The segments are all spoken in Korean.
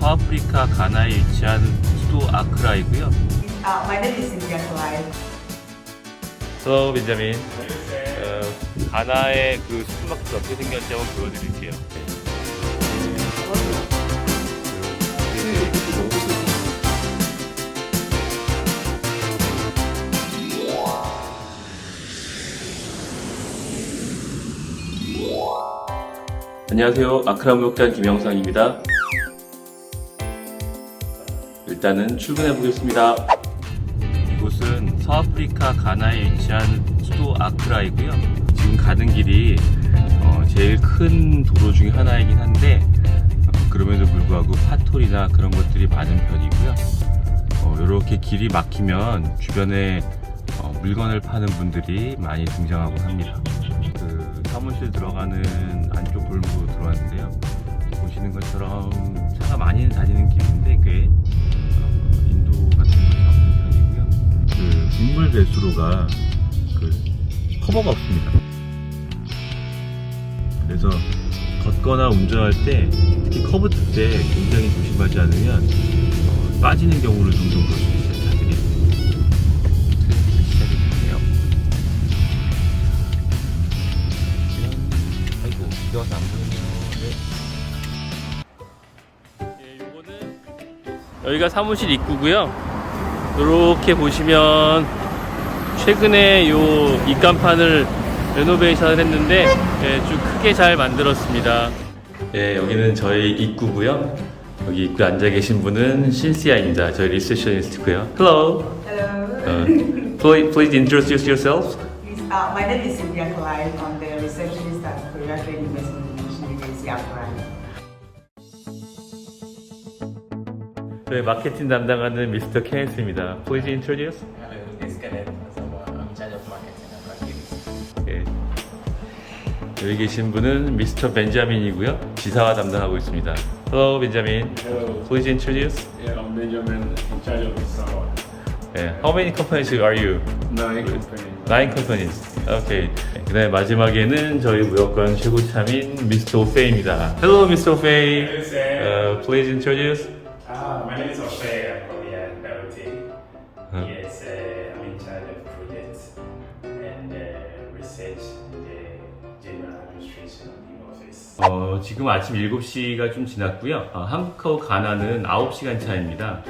서아프리카 가나에 위치한 수도 아크라이고요. Uh, my name is Cynthia Clive. Hello, 벤자민. 어, 가나의 그 슈퍼마켓 어떻게 생겼는지 한번 보여드릴게요. 안녕하세요. 아크라 무역단 김영상입니다. 일단은 출근해 보겠습니다. 이곳은 서아프리카 가나에 위치한 수도 아크라이고요. 지금 가는 길이 어, 제일 큰 도로 중에 하나이긴 한데 어, 그럼에도 불구하고 파톨이나 그런 것들이 많은 편이고요. 이렇게 길이 막히면 주변에 어, 물건을 파는 분들이 많이 등장하곤 합니다. 그 사무실 들어가는 안쪽 골목으로 들어왔는데요. 보시는 것처럼 차가 많이 다니는 길인데 꽤 같은 곳이 없는 편이고요. 그 인물 배수로가 그 커버가 없습니다. 그래서 걷거나 운전할 때 특히 커브 틀때 굉장히 조심하지 않으면 어, 빠지는 경우를 종종 볼 수 있어요. 차들이 시작이 됐네요. 아이고 비가 와서 안 보이네요. 여기가 사무실 입구고요. 이렇게 보시면 최근에 요 입간판을 레노베이션을 했는데 예, 좀 크게 잘 만들었습니다. 예, 여기는 저희 입구고요. 여기 입구에 앉아 계신 분은 신시아입니다. 저희 리셉셔니스트고요. Hello. Hello. Uh, please, please introduce yourself. Please, uh, my name is Cynthia Clive. I'm the receptionist at Korea Trade Investment Agency Accra. 저희 마케팅 담당하는 미스터 케네스입니다. Please introduce. Hello, this is Kenneth. So, uh, I'm in charge of marketing at Rakibis. 예. 여기 계신 분은 미스터 벤자민이고요. 지사와 담당하고 있습니다. Hello, 벤자민. Hello. Please introduce. Yeah, I'm Benjamin, in charge of salon. 예. How many companies are you? Nine companies. Nine companies. 오케이. 그다음에 마지막에는 저희 무역관 최고참인 미스터 오페이입니다. Hello, Mr. 오페이. Hello, sir. Uh, please introduce. Ah, my name is from the LT. Huh? Yes, uh, I'm in charge of projects and uh, research in the general administration of the office. 어, 지금 아침 7시가 좀 지났고요. 어, 한국하고 가나는 9시간 차입니다.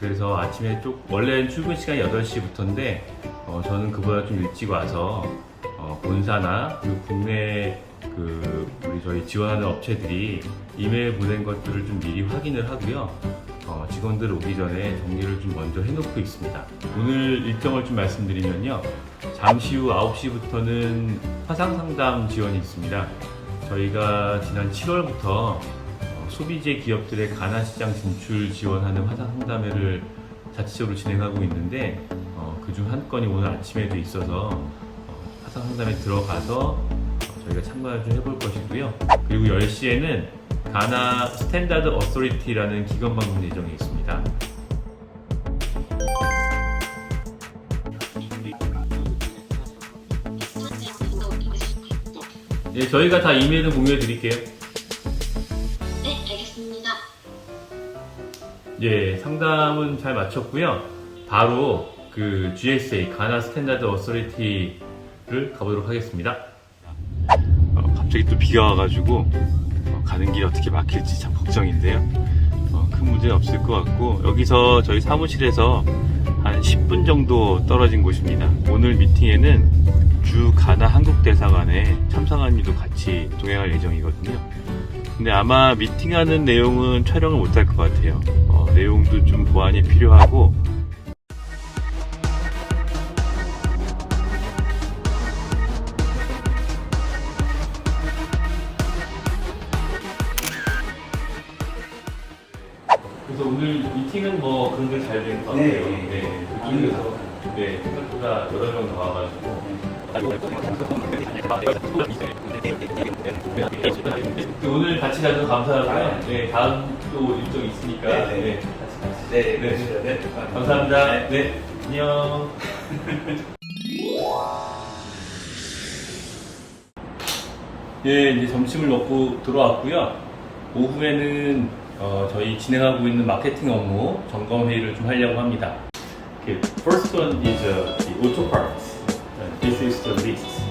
그래서 아침에 좀 원래는 출근 시간이 8시부터인데 어, 저는 그보다 좀 일찍 와서 어, 본사나 그리고 국내 그 우리 저희 지원하는 업체들이 이메일 보낸 것들을 좀 미리 확인을 하고요. 어, 직원들 오기 전에 정리를 좀 먼저 해놓고 있습니다. 오늘 일정을 좀 말씀드리면요. 잠시 후 9시부터는 화상 상담 지원이 있습니다. 저희가 지난 7월부터 어, 소비재 기업들의 가나 시장 진출 지원하는 화상 상담회를 자체적으로 진행하고 있는데 어, 그중 한 건이 오늘 아침에도 있어서 어, 화상 상담에 들어가서 어, 저희가 참가를 좀 해볼 것이고요. 그리고 10시에는 가나 스탠다드 어소리티라는 기관 방문 예정이 있습니다. 예, 저희가 다 이메일을 공유해 드릴게요. 네, 알겠습니다. 예, 상담은 잘 마쳤고요. 바로 그 GSA 가나 스탠다드 어소리티를 가보도록 하겠습니다. 어, 갑자기 또 비가 와가지고 어, 가는 길 어떻게 막힐지 참 걱정인데요. 어, 큰 문제 없을 것 같고 여기서 저희 사무실에서 한 10분 정도 떨어진 곳입니다. 오늘 미팅에는 주 가나 한국 대사관에 참상한님도 같이 동행할 예정이거든요. 근데 아마 미팅하는 내용은 촬영을 못할 것 같아요. 어, 내용도 좀 보완이 필요하고. 그래서 오늘 미팅은 뭐 그런 게 잘 된 것 같아요. 네. 그중에서 네, 생각보다 여러 명더 와가지고. 그 오늘 같이 가서 감사하고요. 네, 다음 또 일정 있으니까 네, 같이 같이. 네, 네, 네. 감사합니다. 네, 안녕. 예, 이제 점심을 먹고 들어왔고요. 오후에는 어, 저희 진행하고 있는 마케팅 업무 점검 회의를 좀 하려고 합니다. Okay, first one is uh, the auto parts. Uh, this is the list.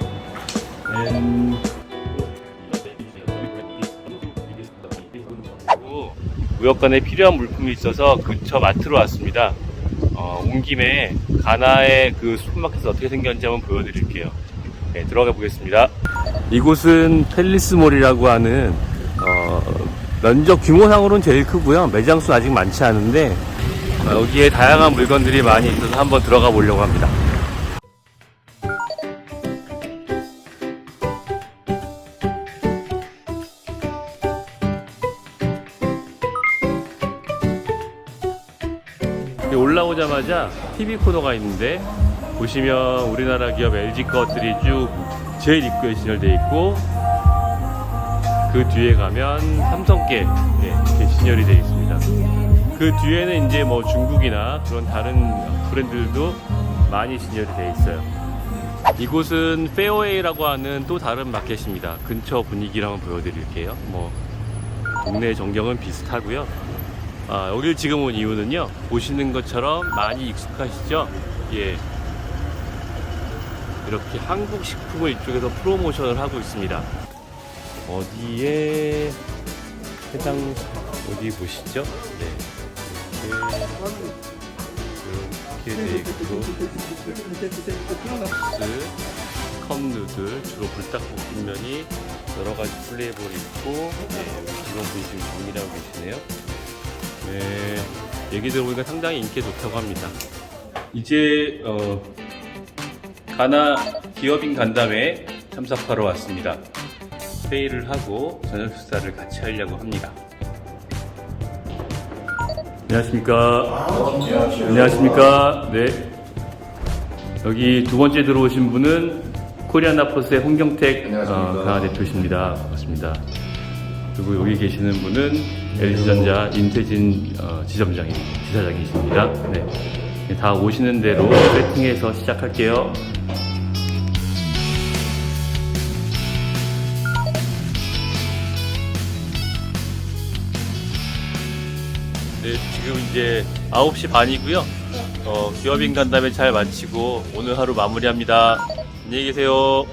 And 무역관에 필요한 물품이 있어서 근처 마트로 왔습니다. 어, 온 김에 가나의 그 슈퍼마켓이 어떻게 생겼는지 한번 보여드릴게요. 네, 들어가 보겠습니다. 이곳은 펠리스몰이라고 하는 어, 면적 규모상으로는 제일 크고요. 매장 수 아직 많지 않은데 어, 여기에 다양한 물건들이 많이 있어서 한번 들어가 보려고 합니다. 올라오자마자 TV 코너가 있는데 보시면 우리나라 기업 LG 것들이 쭉 제일 입구에 진열되어 있고 그 뒤에 가면 삼성계 네, 이렇게 진열이 되어 있습니다. 그 뒤에는 이제 뭐 중국이나 그런 다른 브랜드들도 많이 진열이 되어 있어요. 이곳은 페어웨이라고 하는 또 다른 마켓입니다. 근처 분위기를 한번 보여드릴게요. 뭐 동네 전경은 비슷하고요. 아, 여길 지금 온 이유는요. 보시는 것처럼 많이 익숙하시죠? 예. 이렇게 한국 식품을 이쪽에서 프로모션을 하고 있습니다. 어디에 해당 어디 보시죠? 네. 이렇게 돼 있고 소스, 컵누들 주로 불닭볶음면이 여러 가지 플레이버를 있고 네, 이런 분이 지금 정리를 하고 계시네요. 네, 얘기 들어보니까 상당히 인기 좋다고 합니다. 이제 어, 가나 기업인 간담회 참석하러 왔습니다. 회의를 하고 저녁 식사를 같이 하려고 합니다. 안녕하십니까. 안녕하십니까. 네. 여기 두 번째 들어오신 분은 코리아나포스의 홍경택 어, 가나 대표십니다. 반갑습니다. 그리고 여기 계시는 분은 LG전자 임태진 어, 지점장님, 지사장이십니다. 네. 네, 다 오시는 대로 세팅해서 시작할게요. 지금 이제 9시 반이고요. 어, 기업인 간담회 잘 마치고 오늘 하루 마무리합니다. 안녕히 계세요.